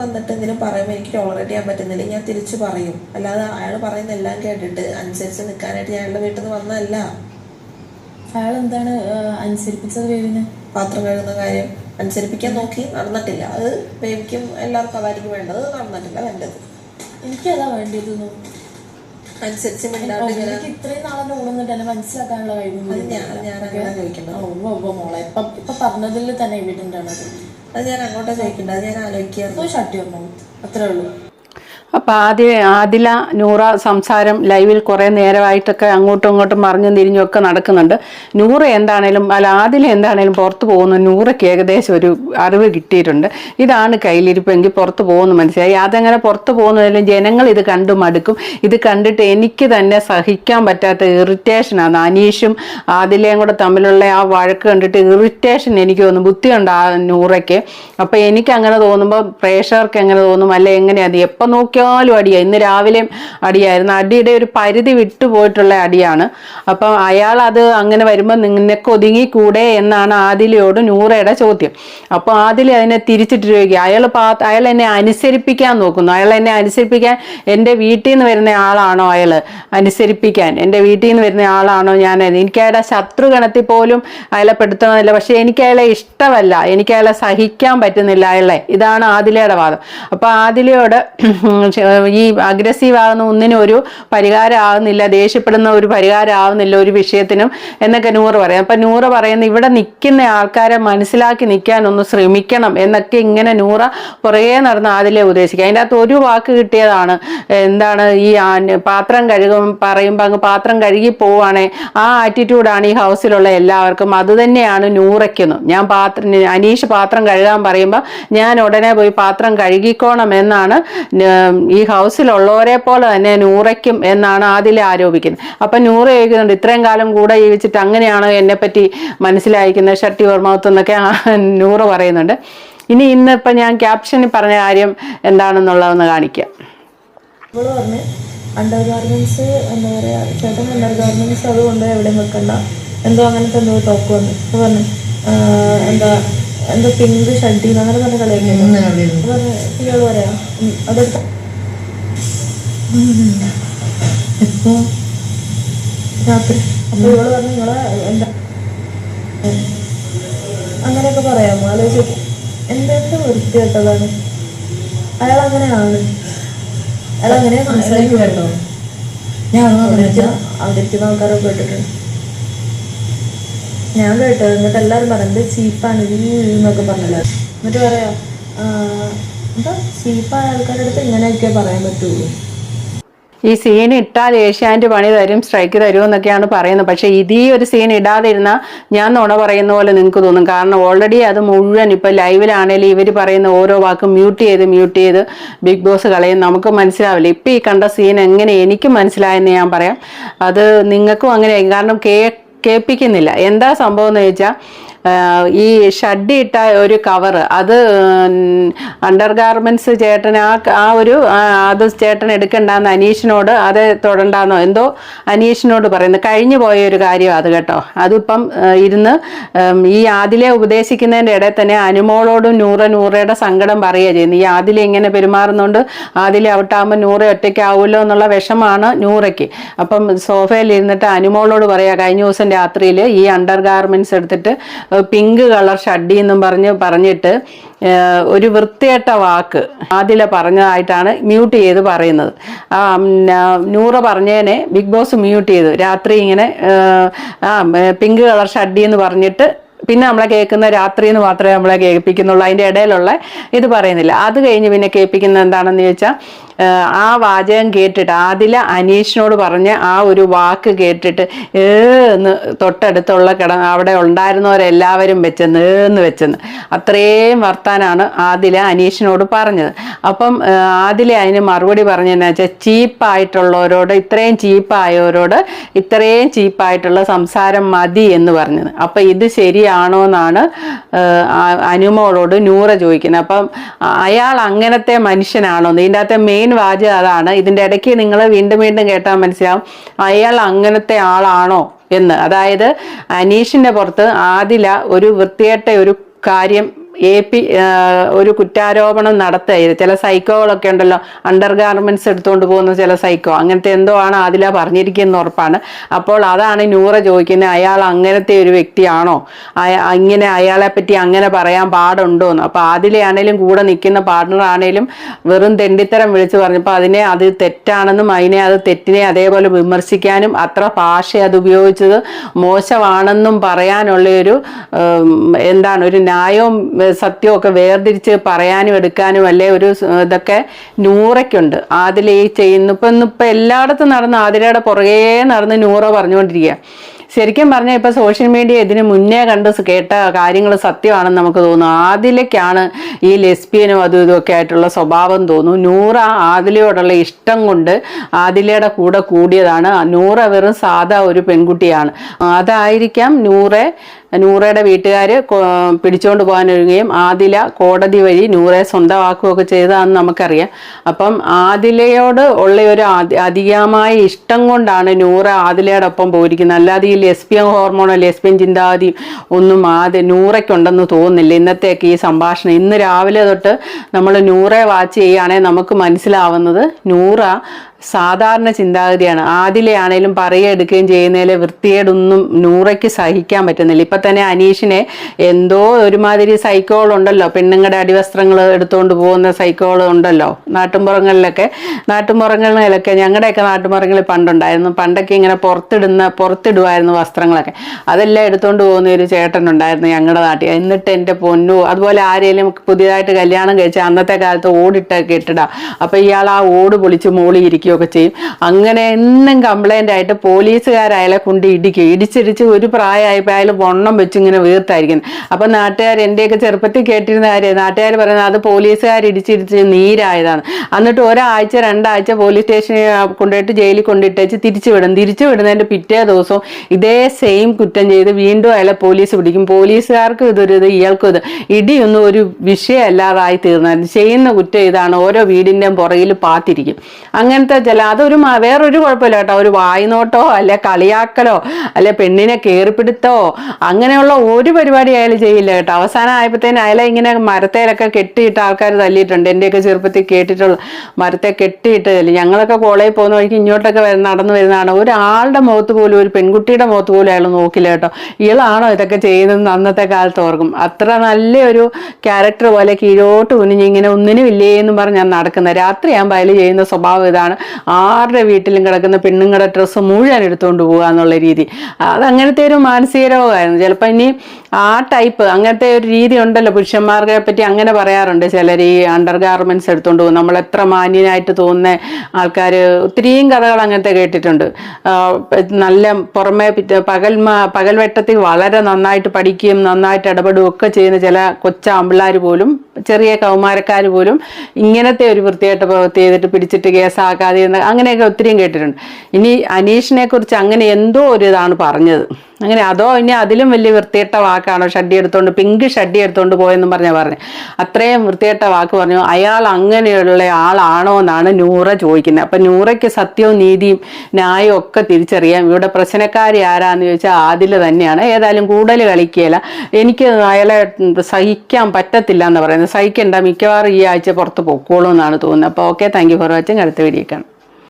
വന്നിട്ട് എന്തെങ്കിലും പറയുമ്പോൾ എനിക്ക് ടോളറേറ്റ് ചെയ്യാൻ പറ്റുന്നില്ല. ഞാൻ തിരിച്ചു പറയും. അല്ലാതെ അയാൾ പറയുന്ന എല്ലാം കേട്ടിട്ട് അനുസരിച്ച് നിൽക്കാനായിട്ട് ഞാൻ അയാളുടെ വീട്ടിൽ നിന്ന് വന്നതല്ല. അയാൾ എന്താണ് അനുസരിപ്പിച്ചത് വേവിന്? പാത്രം കഴുകുന്ന കാര്യം അനുസരിപ്പിക്കാൻ നോക്കി നടന്നിട്ടില്ല. അത് വേവിക്കും എല്ലാവർക്കും അതായിരിക്കും വേണ്ടത്. നടന്നിട്ടില്ല വേണ്ടത്. എനിക്കതാ വേണ്ടിയത് അനുസരിച്ച് എനിക്ക് ഇത്രയും നാളെ ഓടുന്നിട്ട് എന്നെ മനസ്സിലാക്കാനുള്ള കഴിവ് ഞാൻ ഞാൻ ചോദിക്കേണ്ടത് ഓ മോളെ. ഇപ്പൊ ഇപ്പൊ പറഞ്ഞതിൽ തന്നെ എവിഡന്റ് ആണ് അത്. അത് ഞാൻ അങ്ങോട്ടാ ചോദിക്കേണ്ടത് അത് ഞാൻ ആലോചിക്കാറുണ്ട് പോയി ഷട്ടി വന്നു അത്രേ ഉള്ളൂ. അപ്പം ആദ്യ ആദില നൂറ സംസാരം ലൈവിൽ കുറേ നേരമായിട്ടൊക്കെ അങ്ങോട്ടും ഇങ്ങോട്ടും മറിഞ്ഞും തിരിഞ്ഞും ഒക്കെ നടക്കുന്നുണ്ട്. നൂറ് എന്താണേലും അല്ല ആദില എന്താണേലും പുറത്ത് പോകുന്നു നൂറയ്ക്ക് ഏകദേശം ഒരു അറിവ് കിട്ടിയിട്ടുണ്ട്. ഇതാണ് കയ്യിലിരിപ്പെങ്കിൽ പുറത്ത് പോകുന്നു മനസ്സിലായി. അതെങ്ങനെ പുറത്ത് പോകുന്നതിലും ജനങ്ങൾ ഇത് കണ്ടു മടുക്കും. ഇത് കണ്ടിട്ട് എനിക്ക് തന്നെ സഹിക്കാൻ പറ്റാത്ത ഇറിറ്റേഷനാണ് അനീഷും ആദിലയും കൂടെ തമ്മിലുള്ള ആ വഴക്ക് കണ്ടിട്ട് ഇറിറ്റേഷൻ എനിക്ക് തോന്നുന്നു. ബുദ്ധിയുണ്ട് ആ നൂറയ്ക്ക്. അപ്പം എനിക്ക് അങ്ങനെ തോന്നുമ്പോൾ പ്രേക്ഷകർക്ക് എങ്ങനെ തോന്നും. അല്ലെ എങ്ങനെയാണ് എപ്പോൾ നോക്കിയാലും അടിയാണ് ഇന്ന് രാവിലെയും അടിയായിരുന്നു. അടിയുടെ ഒരു പരിധി വിട്ടുപോയിട്ടുള്ള അടിയാണ്. അപ്പം അയാൾ അത് അങ്ങനെ വരുമ്പോൾ നിനക്ക് ഒതുങ്ങിക്കൂടെ എന്നാണ് ആദിലയോട് നൂറയുടെ ചോദ്യം. അപ്പോൾ ആദില അതിനെ തിരിച്ചിട്ട് ചോദിക്കുക അയാൾ പാ അയാൾ എന്നെ അനുസരിപ്പിക്കാൻ നോക്കുന്നു. അയാൾ എന്നെ അനുസരിപ്പിക്കാൻ എന്റെ വീട്ടിൽ നിന്ന് വരുന്ന ആളാണോ അയാൾ അനുസരിപ്പിക്കാൻ. എന്റെ വീട്ടിൽ നിന്ന് വരുന്ന ആളാണോ ഞാൻ? എനിക്ക് അയാളുടെ ശത്രുഗണത്തിൽ പോലും അയാളെ പെടുത്തണമെന്നില്ല പക്ഷേ എനിക്ക് അയാളെ ഇഷ്ടമല്ല. എനിക്ക് അയാളെ സഹിക്കാൻ പറ്റുന്നില്ല അയാളെ. ഇതാണ് ആദിലയുടെ വാദം. അപ്പോൾ ആദിലയോട് ഈ അഗ്രസീവ് ആകുന്ന ഒന്നിനും ഒരു പരിഹാരം ആകുന്നില്ല ദേഷ്യപ്പെടുന്ന ഒരു പരിഹാരം ആവുന്നില്ല ഒരു വിഷയത്തിനും എന്നൊക്കെ നൂറ് പറയാം. അപ്പം നൂറ് പറയുന്ന ഇവിടെ നിൽക്കുന്ന ആൾക്കാരെ മനസ്സിലാക്കി നിൽക്കാനൊന്ന് ശ്രമിക്കണം എന്നൊക്കെ ഇങ്ങനെ നൂറ കുറേ നടന്ന് ആദിലെ ഉപദേശിക്കുക അതിന്റെ അകത്ത് ഒരു വാക്ക് കിട്ടിയതാണ് എന്താണ് ഈ പാത്രം കഴുകും പറയുമ്പോൾ അങ്ങ് പാത്രം കഴുകി പോവാണേ ആ ആറ്റിറ്റ്യൂഡാണ് ഈ ഹൗസിലുള്ള എല്ലാവർക്കും. അത് തന്നെയാണ് നൂറയ്ക്കുന്നു. ഞാൻ പാത്രം അനീഷ് പാത്രം കഴുകാൻ പറയുമ്പോൾ ഞാൻ ഉടനെ പോയി പാത്രം കഴുകിക്കോണം എന്നാണ് ഈ ഹൗസിലുള്ളവരെ പോലെ തന്നെ നൂറയ്ക്കും എന്നാണ് ആദിലെ ആരോപിക്കുന്നത്. അപ്പം നൂറ ചോദിക്കുന്നുണ്ട് ഇത്രയും കാലം കൂടെ ജീവിച്ചിട്ട് അങ്ങനെയാണോ എന്നെപ്പറ്റി മനസ്സിലായിരിക്കുന്നത് ഷട്ടി ഓർമ്മത്ത് എന്നൊക്കെ ആ നൂറ് പറയുന്നുണ്ട്. ഇനി ഇന്നിപ്പം ഞാൻ ക്യാപ്ഷനിൽ പറഞ്ഞ കാര്യം എന്താണെന്നുള്ളതെന്ന് കാണിക്കാം. അണ്ടർ ഗാർമെന്റ്സ് എന്താ പറയുക ചേട്ടൻ അണ്ടർ ഗാർമെന്റ്സ് അതുകൊണ്ട് എവിടെയും വെക്കണ്ട. എന്തോ അങ്ങനത്തെ എന്തോ ടോക്ക് വന്നു. അപ്പൊ പറഞ്ഞു എന്താ എന്തോ പിങ്ക് ഷഡ്ഡി അങ്ങനെ പറഞ്ഞ കളിയൊക്കെ പറഞ്ഞു ഇയാൾ പറയാ അതെടുത്ത എപ്പോ രാത്രി. അപ്പൊ ഇവൾ പറഞ്ഞു നിങ്ങളെ എന്താ? അങ്ങനെയൊക്കെ പറയാമോ? ആലോചിച്ചു എന്തെന്ത് വൃത്തികെട്ടതാണ്. അയാൾ അങ്ങനെയാണ് അയാൾ അങ്ങനെ കേട്ടോ ഞാൻ അവിടെ ആൾക്കാരെ ആൾക്കാരൊക്കെ കേട്ടിട്ടുണ്ട്. ഞാൻ കേട്ടത് എന്നിട്ട് എല്ലാവരും പറയുന്നത് ചീപ്പാണ് ഈ എന്നൊക്കെ പറഞ്ഞല്ലോ. എന്നിട്ട് പറയാ എന്താ ചീപ്പായ ആൾക്കാരുടെ അടുത്ത് ഇങ്ങനെയൊക്കെ പറയാൻ പറ്റുള്ളൂ. ഈ സീൻ ഇട്ടാൽ ഏഷ്യാന്റെ പണി തരും സ്ട്രൈക്ക് തരും എന്നൊക്കെയാണ് പറയുന്നത്. പക്ഷേ ഇത് ഈ ഒരു സീൻ ഇടാതിരുന്നാൽ ഞാൻ നുണ പറയുന്ന പോലെ നിങ്ങൾക്ക് തോന്നും. കാരണം ഓൾറെഡി അത് മുഴുവൻ ഇപ്പോൾ ലൈവിലാണെങ്കിലും ഇവർ പറയുന്ന ഓരോ വാക്കും മ്യൂട്ട് ചെയ്ത് മ്യൂട്ട് ചെയ്ത് ബിഗ് ബോസ് കളയും. നമുക്ക് മനസ്സിലാവില്ല. ഇപ്പം ഈ കണ്ട സീൻ എങ്ങനെ എനിക്ക് മനസ്സിലായെന്ന് ഞാൻ പറയാം. അത് നിങ്ങൾക്കും അങ്ങനെ കാരണം കേ കേൾപ്പിക്കുന്നില്ല. എന്താ സംഭവം എന്ന് ചോദിച്ചാൽ ഈ ഷഡ് ഇട്ട ഒരു കവർ അത് അണ്ടർ ഗാർമെന്റ്സ് ചേട്ടൻ ആ ആ ഒരു അത് ചേട്ടൻ എടുക്കണ്ടെന്ന് അനീഷിനോട് അത് തൊടണ്ടെന്നോ എന്തോ അനീഷിനോട് പറയുന്നു. കഴിഞ്ഞു പോയ ഒരു കാര്യം അത് കേട്ടോ. അതിപ്പം ഇരുന്ന് ഈ ആദിലെ ഉപദേശിക്കുന്നതിന്റെ ഇടയിൽ തന്നെ അനുമോളോടും നൂറ നൂറയുടെ സങ്കടം പറയുക ചെയ്യുന്നു. ഈ ആദിലെ ഇങ്ങനെ പെരുമാറുന്നതുകൊണ്ട് ആദിലെ ഔട്ടാകുമ്പോൾ നൂറ ഒറ്റയ്ക്കാവുമല്ലോ എന്നുള്ള വിഷമാണ് നൂറയ്ക്ക്. അപ്പം സോഫയിൽ ഇരുന്നിട്ട് അനുമോളോട് പറയാ കഴിഞ്ഞ ദിവസം രാത്രിയിൽ ഈ അണ്ടർ ഗാർമെന്റ്സ് എടുത്തിട്ട് പിങ്ക് കളർ ഷഡ്ഡി എന്നും പറഞ്ഞ് പറഞ്ഞിട്ട് ഒരു വൃത്തികെട്ട വാക്ക് ആദില പറഞ്ഞതായിട്ടാണ് മ്യൂട്ട് ചെയ്ത് പറയുന്നത്. നൂറ പറഞ്ഞതിനെ ബിഗ് ബോസ് മ്യൂട്ട് ചെയ്തു. രാത്രി ഇങ്ങനെ പിങ്ക് കളർ ഷഡ്ഡി എന്ന് പറഞ്ഞിട്ട് പിന്നെ നമ്മളെ കേൾക്കുന്ന രാത്രി എന്ന് മാത്രമേ നമ്മളെ കേൾപ്പിക്കുന്നുള്ളൂ. അതിന്റെ ഇടയിലുള്ള ഇത് പറയുന്നില്ല. അത് കഴിഞ്ഞ് പിന്നെ കേൾപ്പിക്കുന്നത് എന്താണെന്ന് ചോദിച്ചാൽ ആ വാചകം കേട്ടിട്ട് ആദില അനീഷിനോട് പറഞ്ഞ ആ ഒരു വാക്ക് കേട്ടിട്ട് ഏ എന്ന് തൊട്ടടുത്തുള്ള കിട അവിടെ ഉണ്ടായിരുന്നവരെല്ലാവരും വെച്ചെന്ന് എന്ന് വെച്ചെന്ന്. അത്രയും വർത്താനാണ് ആദില അനീഷിനോട് പറഞ്ഞത്. അപ്പം ആദില അതിന് മറുപടി പറഞ്ഞതെന്ന് വെച്ചാൽ ചീപ്പായിട്ടുള്ളവരോട് ഇത്രയും ചീപ്പായവരോട് ഇത്രയും ചീപ്പായിട്ടുള്ള സംസാരം മതി എന്ന് പറഞ്ഞത്. അപ്പം ഇത് ശരിയാണോ എന്നാണ് അനുമോളോട് നൂറ ചോദിക്കുന്നത്. അപ്പം അയാൾ അങ്ങനത്തെ മനുഷ്യനാണോ ഇതിന്റെ അകത്തെ മെയിൻ വാചകം അതാണ്. ഇതിന്റെ ഇടയ്ക്ക് നിങ്ങൾ വീണ്ടും വീണ്ടും കേട്ടാൽ മനസ്സിലാവും. അയാൾ അങ്ങനത്തെ ആളാണോ എന്ന്. അതായത് അനീഷിന്റെ പുറത്ത് ആദില ഒരു വൃത്തിയേട്ട ഒരു കാര്യം എ പി ഒരു കുറ്റാരോപണം നടത്തുക. ചില സൈക്കോകളൊക്കെ ഉണ്ടല്ലോ. അണ്ടർ ഗാർമെന്റ്സ് എടുത്തുകൊണ്ട് പോകുന്ന ചില സൈക്കോ അങ്ങനത്തെ എന്തോ ആണ് അതില പറഞ്ഞിരിക്കുന്ന ഉറപ്പാണ്. അപ്പോൾ അതാണ് നൂറ ചോദിക്കുന്നത് അയാൾ അങ്ങനത്തെ ഒരു വ്യക്തിയാണോ? ഇങ്ങനെ അയാളെ പറ്റി അങ്ങനെ പറയാൻ പാടുണ്ടോന്ന്. അപ്പൊ ആദിലെയാണേലും കൂടെ നിൽക്കുന്ന പാർട്ണർ ആണേലും വെറും തെണ്ടിത്തരം വിളിച്ചു പറഞ്ഞപ്പോൾ അതിനെ അത് തെറ്റാണെന്നും അതിനെ അത് തെറ്റിനെ അതേപോലെ വിമർശിക്കാനും അത്ര ഭാഷ അത് ഉപയോഗിച്ചത് മോശമാണെന്നും പറയാനുള്ള ഒരു എന്താണ് ഒരു ന്യായവും സത്യവും വേർതിരിച്ച് പറയാനും എടുക്കാനും അല്ലെ ഒരു ഇതൊക്കെ നൂറയ്ക്കുണ്ട്. ആദില ഈ ചെയ്യുന്നു ഇപ്പം ഇന്നിപ്പോൾ എല്ലായിടത്തും നടന്ന് ആതിരയുടെ പുറകേ നടന്ന് നൂറ പറഞ്ഞുകൊണ്ടിരിക്കുക. ശരിക്കും പറഞ്ഞാൽ ഇപ്പൊ സോഷ്യൽ മീഡിയ ഇതിന് മുന്നേ കണ്ട് കേട്ട കാര്യങ്ങൾ സത്യമാണെന്ന് നമുക്ക് തോന്നുന്നു. ആദിലയ്ക്കാണ് ഈ ലെസ്ബിയനും അതും ഇതുമൊക്കെ ആയിട്ടുള്ള സ്വഭാവം തോന്നുന്നു. നൂറ ആദിലയോടുള്ള ഇഷ്ടം കൊണ്ട് ആദിലയുടെ കൂടെ കൂടിയതാണ്. നൂറ വെറും സാധാ ഒരു പെൺകുട്ടിയാണ്. അതായിരിക്കാം നൂറെ നൂറയുടെ വീട്ടുകാർ പിടിച്ചുകൊണ്ട് ഒരുങ്ങുകയും ആദില കോടതി വഴി നൂറെ സ്വന്തമാക്കുകയൊക്കെ ചെയ്തതാണെന്ന് നമുക്കറിയാം. അപ്പം ആദിലയോട് ഉള്ള ഒരു അധി- അധികമായ ഇഷ്ടം കൊണ്ടാണ് നൂറ ആദിലയോടൊപ്പം പോയിരിക്കുന്നത്. അല്ലാതെ ഈ ലെസ്ബിയൻ ഹോർമോണോ ലെസ്ബിയൻ ചിന്താഗതി ഒന്നും ആദ്യ നൂറയ്ക്കുണ്ടെന്ന് തോന്നുന്നില്ല. ഇന്നത്തേക്ക് ഈ സംഭാഷണം. ഇന്ന് രാവിലെ തൊട്ട് നമ്മൾ നൂറെ വാച്ച് ചെയ്യുകയാണെങ്കിൽ നമുക്ക് മനസ്സിലാവുന്നത്. നൂറ സാധാരണ ചിന്താഗതിയാണ്. ആദിലെയാണേലും പറയുക എടുക്കുകയും ചെയ്യുന്നതിലെ വൃത്തിയേടൊന്നും നൂറയ്ക്ക് സഹിക്കാൻ പറ്റുന്നില്ല. ഇപ്പൊ തന്നെ അനീഷിനെ എന്തോ ഒരുമാതിരി സൈക്കോൾ ഉണ്ടല്ലോ. പെണ്ണുങ്ങളുടെ അടിവസ്ത്രങ്ങൾ എടുത്തുകൊണ്ട് പോകുന്ന സൈക്കോൾ ഉണ്ടല്ലോ. നാട്ടുമ്പുറങ്ങളിലൊക്കെ നാട്ടുമ്പുറങ്ങളിലൊക്കെ ഞങ്ങളുടെയൊക്കെ നാട്ടുമ്പുറങ്ങളിൽ പണ്ടുണ്ടായിരുന്നു. പണ്ടൊക്കെ ഇങ്ങനെ പുറത്തിടുന്ന പുറത്തിടുമായിരുന്നു വസ്ത്രങ്ങളൊക്കെ. അതെല്ലാം എടുത്തുകൊണ്ട് പോകുന്ന ഒരു ചേട്ടനുണ്ടായിരുന്നു ഞങ്ങളുടെ നാട്ടിൽ. എന്നിട്ട് എന്റെ പൊന്നു അതുപോലെ ആരെങ്കിലും പുതിയതായിട്ട് കല്യാണം കഴിച്ച അന്നത്തെ കാലത്ത് ഓടിട്ട ഇട്ടിടാ. അപ്പൊ ഇയാൾ ആ ഓട് പൊളിച്ച് മോളി ഇരിക്കുകയൊക്കെ ചെയ്യും. അങ്ങനെ എന്നും കംപ്ലൈന്റ് ആയിട്ട് പോലീസുകാരായാലെ കൊണ്ട് ഇടിക്കും. ഇടിച്ചിടിച്ച് ഒരു പ്രായമായപ്പോൾ അയാൾ വണ്ണം വെച്ച് ഇങ്ങനെ വീർത്തായിരിക്കുന്നു അപ്പം നാട്ടുകാർ എന്റെയൊക്കെ ചെറുപ്പത്തിൽ കേട്ടിരുന്ന കാര്യം നാട്ടുകാർ പറയുന്നത് അത് പോലീസുകാർ ഇടിച്ചിടിച്ച് നീരായതാണ്. എന്നിട്ട് ഒരാഴ്ച രണ്ടാഴ്ച പോലീസ് സ്റ്റേഷനിൽ കൊണ്ടുപോയിട്ട് ജയിലിൽ കൊണ്ടിട്ടേച്ച് തിരിച്ചു വിടും. തിരിച്ചു വിടുന്നതിന്റെ പിറ്റേ ദിവസവും ഇതേ സെയിം കുറ്റം ചെയ്ത് വീണ്ടും അയാളെ പോലീസ് പിടിക്കും. പോലീസുകാർക്കും ഇതൊരു ഇത് ഇയാൾക്കും ഇത്. ഇടിയൊന്നും ഒരു വിഷയമല്ലാതായി തീർന്നത് ചെയ്യുന്ന കുറ്റം ഇതാണ്. ഓരോ വീടിന്റെയും പുറകിൽ പാത്തിരിക്കും. അങ്ങനത്തെ ചില അതൊരു വേറൊരു കുഴപ്പമില്ല കേട്ടോ. ഒരു വായ്നോട്ടോ അല്ലെ കളിയാക്കലോ അല്ലെ പെണ്ണിനെ കയറിപ്പിടുത്തോ അങ്ങനെയുള്ള ഒരു പരിപാടി അയാൾ ചെയ്യില്ല കേട്ടോ. അവസാനം ആയപ്പോഴത്തേന് അയാളെ ഇങ്ങനെ മരത്തേലൊക്കെ കെട്ടിയിട്ട് ആൾക്കാർ തല്ലിയിട്ടുണ്ട്. എന്റെയൊക്കെ ചെറുപ്പത്തിൽ കേട്ടിട്ടുള്ള മരത്തെ കെട്ടിയിട്ട് തല്ലി. ഞങ്ങളൊക്കെ കോളേജിൽ പോകുന്ന വഴിക്ക് ഇങ്ങോട്ടൊക്കെ നടന്നു വരുന്നതാണ്. ഒരാളുടെ മുഖത്ത് പോലും ഒരു പെൺകുട്ടിയുടെ മുഖത്ത് പോലും അയാൾ നോക്കില്ല കേട്ടോ. ഇയാളാണോ ഇതൊക്കെ ചെയ്യുന്നത് അന്നത്തെ കാലത്ത് ഓർക്കും. അത്ര നല്ലൊരു ക്യാരക്ടർ പോലെ കീഴോട്ട് കുനിഞ്ഞ് ഇങ്ങനെ ഒന്നിനും ഇല്ലേ എന്നും പറഞ്ഞ് ഞാൻ നടക്കുന്നത്. രാത്രിയാകുമ്പോൾ അയാൾ ചെയ്യുന്ന സ്വഭാവം ഇതാണ്. ആരുടെ വീട്ടിലും കിടക്കുന്ന പെണ്ണുങ്ങളുടെ ഡ്രസ്സ് മുഴുവൻ എടുത്തുകൊണ്ട് പോകുക എന്നുള്ള രീതി. അത് അങ്ങനത്തെ ഒരു മാനസിക രോഗമായിരുന്നു. ചിലപ്പോൾ ഇനി ആ ടൈപ്പ് അങ്ങനത്തെ ഒരു രീതി ഉണ്ടല്ലോ. പുരുഷന്മാരെ പറ്റി അങ്ങനെ പറയാറുണ്ട്. ചിലർ ഈ അണ്ടർ ഗാർമെന്റ്സ് എടുത്തുകൊണ്ട് പോകും. നമ്മൾ എത്ര മാന്യനായിട്ട് തോന്നുന്ന ആൾക്കാർ ഒത്തിരിയും കഥകൾ അങ്ങനത്തെ കേട്ടിട്ടുണ്ട്. നല്ല പുറമെ പകൽ പകൽവെട്ടത്തിൽ വളരെ നന്നായിട്ട് പഠിക്കുകയും നന്നായിട്ട് ഇടപെടുകയും ഒക്കെ ചെയ്യുന്ന ചില കൊച്ചാമ്പിള്ളാർ പോലും ചെറിയ കൗമാരക്കാർ പോലും ഇങ്ങനത്തെ ഒരു വൃത്തിയായിട്ട് പ്രവൃത്തി ചെയ്തിട്ട് പിടിച്ചിട്ട് കേസാക്കാതെ എന്ന് അങ്ങനെയൊക്കെ ഒത്തിരിയും കേട്ടിട്ടുണ്ട്. ഇനി അനീഷിനെ കുറിച്ച് അങ്ങനെ എന്തോ ഒരു ഇതാണ് പറഞ്ഞത്. അങ്ങനെ അതോ ഇനി അതിലും വലിയ വൃത്തികെട്ട വാക്കാണോ ഷഡ്ഡി എടുത്തോണ്ട് പിങ്ക് ഷഡ്ഡി എടുത്തോണ്ട് പോയെന്ന് പറഞ്ഞാൽ പറഞ്ഞു. അത്രയും വൃത്തികെട്ട വാക്ക് പറഞ്ഞു അയാൾ അങ്ങനെയുള്ള ആളാണോ എന്നാണ് നൂറ ചോദിക്കുന്നത്. അപ്പം നൂറയ്ക്ക് സത്യവും നീതിയും ന്യായവും ഒക്കെ തിരിച്ചറിയാം. ഇവിടെ പ്രശ്നക്കാരി ആരാന്ന് ചോദിച്ചാൽ ആദിൽ തന്നെയാണ്. ഏതായാലും കൂടുതൽ കളിക്കുകയില്ല എനിക്ക് അയാളെ സഹിക്കാൻ പറ്റത്തില്ല എന്ന് പറയുന്നത്. സഹിക്കണ്ട. മിക്കവാറും ഈ ആഴ്ച പുറത്ത് പൊക്കോളൂ എന്നാണ് തോന്നുന്നത്. അപ്പോൾ okay thank you for watching അടുത്ത വീഡിയോ കാണാം.